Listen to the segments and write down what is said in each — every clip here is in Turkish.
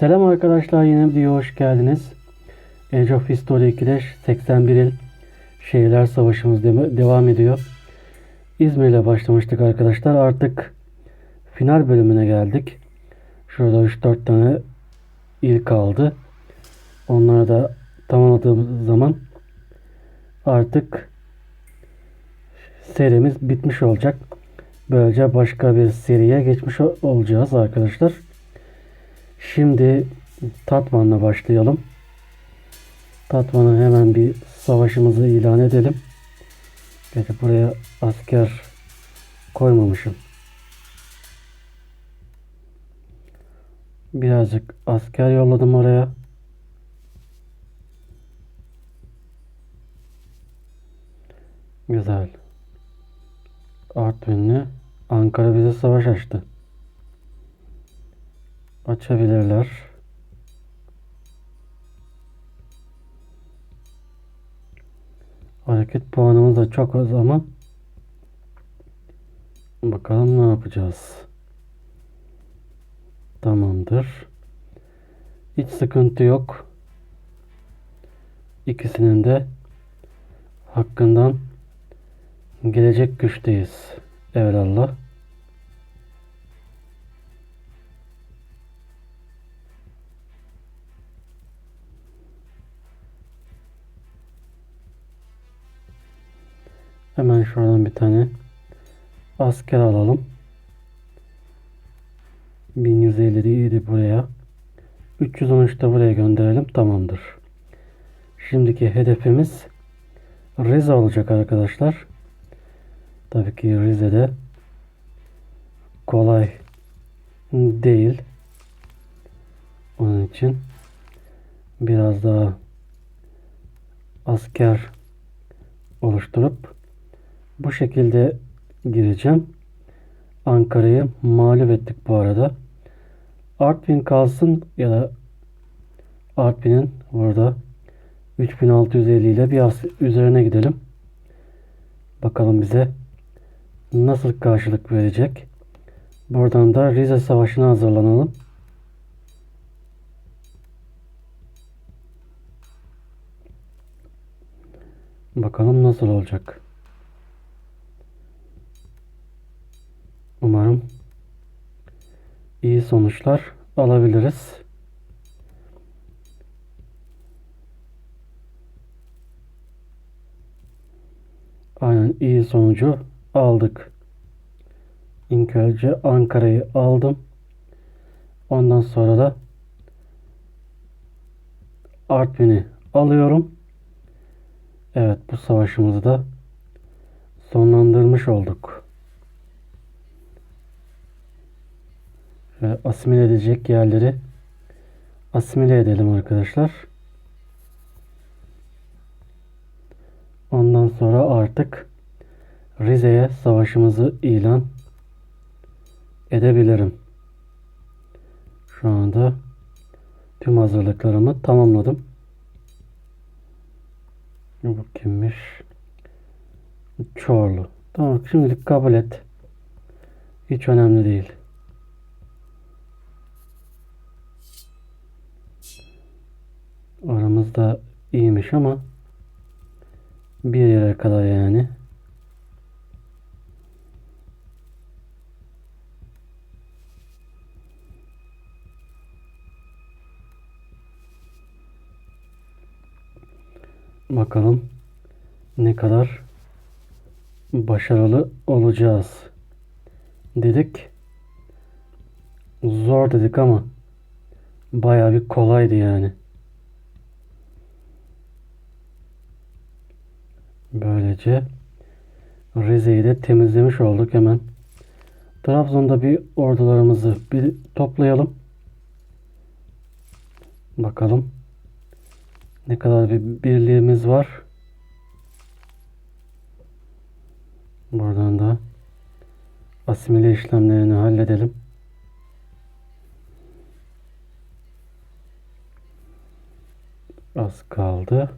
Selam arkadaşlar yeni videoya hoş geldiniz. Age of History 2'de 81 il şehirler savaşımız de- devam ediyor. İzmir ile başlamıştık arkadaşlar. Artık final bölümüne geldik. Şurada 3-4 tane il kaldı. Onları da tamamladığımız zaman artık serimiz bitmiş olacak. Böylece başka bir seriye geçmiş olacağız arkadaşlar. Şimdi Tatvan'la başlayalım. Tatvan'a hemen bir savaşımızı ilan edelim. Gerçi buraya asker koymamışım. Birazcık asker yolladım oraya. Güzel. Artvinli Ankara bize savaş açtı. Açabilirler. Hareket puanımız da çok az ama bakalım ne yapacağız. Tamamdır. Hiç sıkıntı yok. İkisinin de hakkından gelecek güçteyiz. Evelallah. Hemen şuradan bir tane asker alalım. 1150 idi buraya. 313 de buraya gönderelim. Tamamdır. Şimdiki hedefimiz Rize olacak arkadaşlar. Tabii ki Rize'de kolay değil. Onun için biraz daha asker oluşturup bu şekilde gireceğim. Ankara'yı mağlup ettik bu arada. Artvin kalsın ya da Artvin'in burada 3650 ile bir as üzerine gidelim. Bakalım bize nasıl karşılık verecek. Buradan da Rize Savaşı'na hazırlanalım. Bakalım nasıl olacak. Umarım iyi sonuçlar alabiliriz. Aynen iyi sonucu aldık. İlk önce Ankara'yı aldım. Ondan sonra da Artvin'i alıyorum. Evet bu savaşımızı da sonlandırmış olduk. Asimile edecek yerleri asimile edelim arkadaşlar. Ondan sonra artık Rize'ye savaşımızı ilan edebilirim. Şu anda tüm hazırlıklarımı tamamladım. Bu kimmiş? Çorlu. Tamam şimdilik kabul et. Hiç önemli değil. Aramızda iyiymiş ama bir yere kadar yani. Bakalım ne kadar başarılı olacağız dedik. Zor dedik ama bayağı bir kolaydı yani. Böylece Rize'yi de temizlemiş olduk hemen. Trabzon'da bir ordularımızı bir toplayalım. Bakalım ne kadar bir birliğimiz var. Buradan da asimile işlemlerini halledelim. Az kaldı.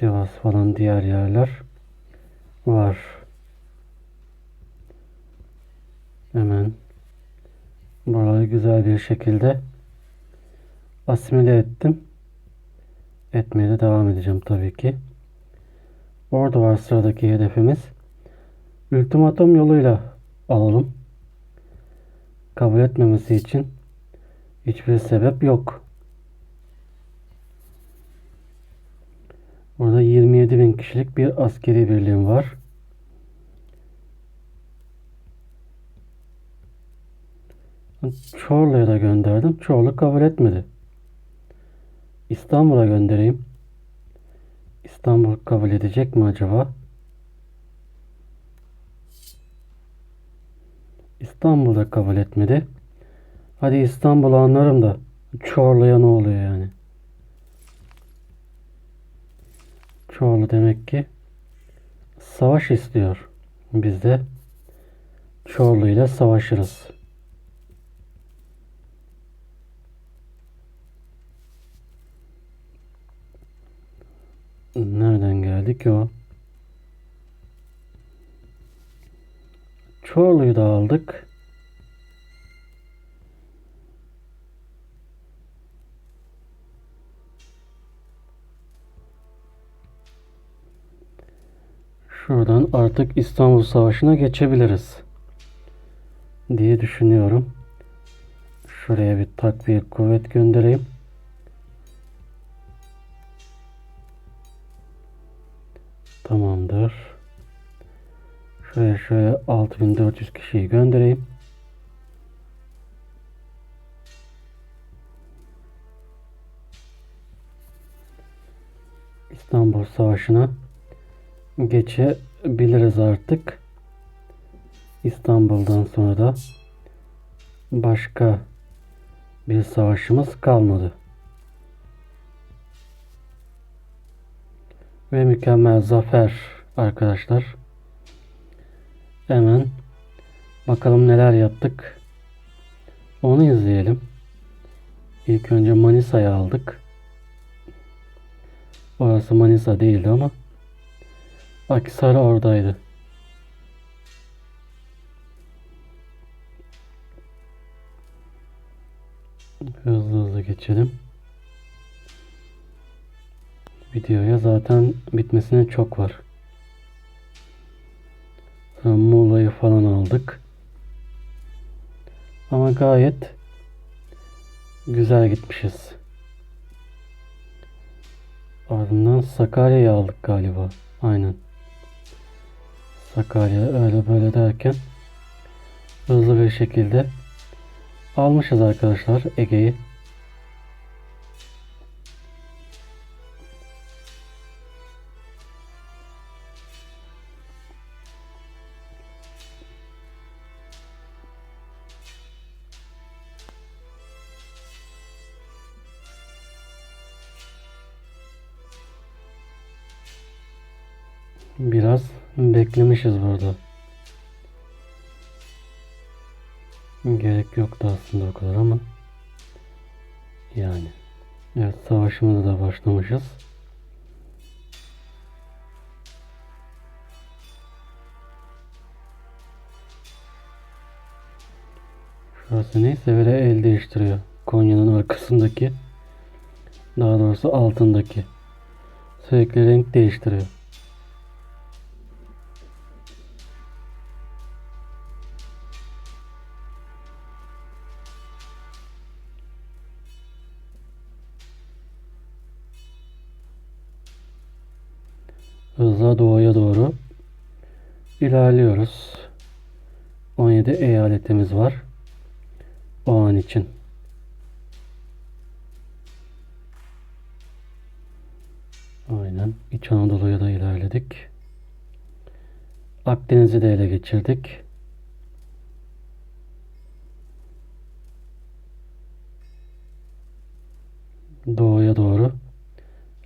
Sivas falan diğer yerler var. Hemen Buraları güzel bir şekilde asimile ettim. Etmeye de devam edeceğim tabii ki. Orada var sıradaki hedefimiz. Ultimatum yoluyla alalım. Kabul etmemesi için hiçbir sebep yok. Burada 27 bin kişilik bir askeri birliğim var. Çorlu'ya da gönderdim. Çorlu kabul etmedi. İstanbul'a göndereyim. İstanbul kabul edecek mi acaba? İstanbul'da kabul etmedi. Hadi İstanbul'u anlarım da Çorlu'ya ne oluyor yani? Çorlu demek ki savaş istiyor. Biz de Çorlu ile savaşırız. Nereden geldik o? Çorlu'yu da aldık. Şuradan artık İstanbul Savaşı'na geçebiliriz diye düşünüyorum. Şuraya bir takviye kuvvet göndereyim. Tamamdır. Şuraya şöyle 6400 kişiyi göndereyim. İstanbul Savaşı'na geçebiliriz artık. İstanbul'dan sonra da başka bir savaşımız kalmadı. Ve mükemmel zafer arkadaşlar. Hemen bakalım neler yaptık. Onu izleyelim. İlk önce Manisa'yı aldık. Orası Manisa değildi ama Akisar oradaydı. Hızlı hızlı geçelim. Videoya zaten bitmesine çok var. Sonra Muğla'yı falan aldık. Ama gayet güzel gitmişiz. Ardından Sakarya'yı aldık galiba. Aynen. Sakarya öyle böyle derken hızlı bir şekilde almışız arkadaşlar Ege'yi. Biraz beklemişiz burada. Gerek yoktu aslında o kadar ama yani evet savaşımıza da başlamışız. Şurası neyse böyle el değiştiriyor. Konya'nın arkasındaki daha doğrusu altındaki sürekli renk değiştiriyor. İlerliyoruz. 17 eyaletimiz var. O an için. Aynen. İç Anadolu'ya da ilerledik. Akdeniz'i de ele geçirdik. Doğuya doğru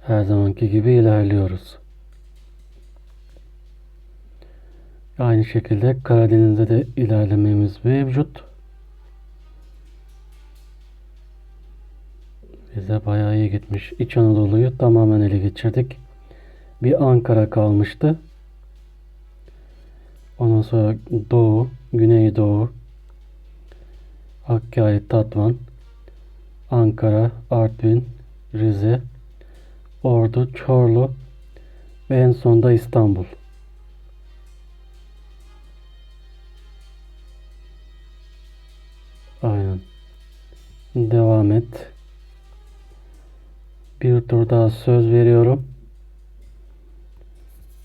her zamanki gibi ilerliyoruz. Aynı şekilde Karadeniz'de de ilerlememiz mevcut. Bize bayağı iyi gitmiş. İç Anadolu'yu tamamen ele geçirdik. Bir Ankara kalmıştı. Ondan sonra Doğu, Güneydoğu, Hakkari, Tatvan, Ankara, Artvin, Rize, Ordu, Çorlu ve en sonunda İstanbul. Devam et. Bir tur daha söz veriyorum.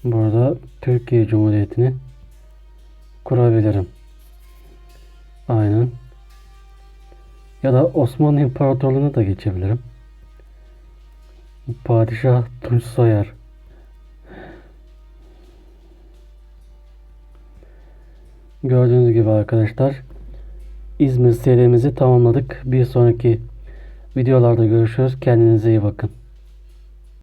Burada Türkiye Cumhuriyeti'ni kurabilirim. Aynen. Ya da Osmanlı İmparatorluğu'na da geçebilirim. Padişah Tunç Soyer. Gördüğünüz gibi arkadaşlar İzmir serimizi tamamladık. Bir sonraki videolarda görüşürüz. Kendinize iyi bakın.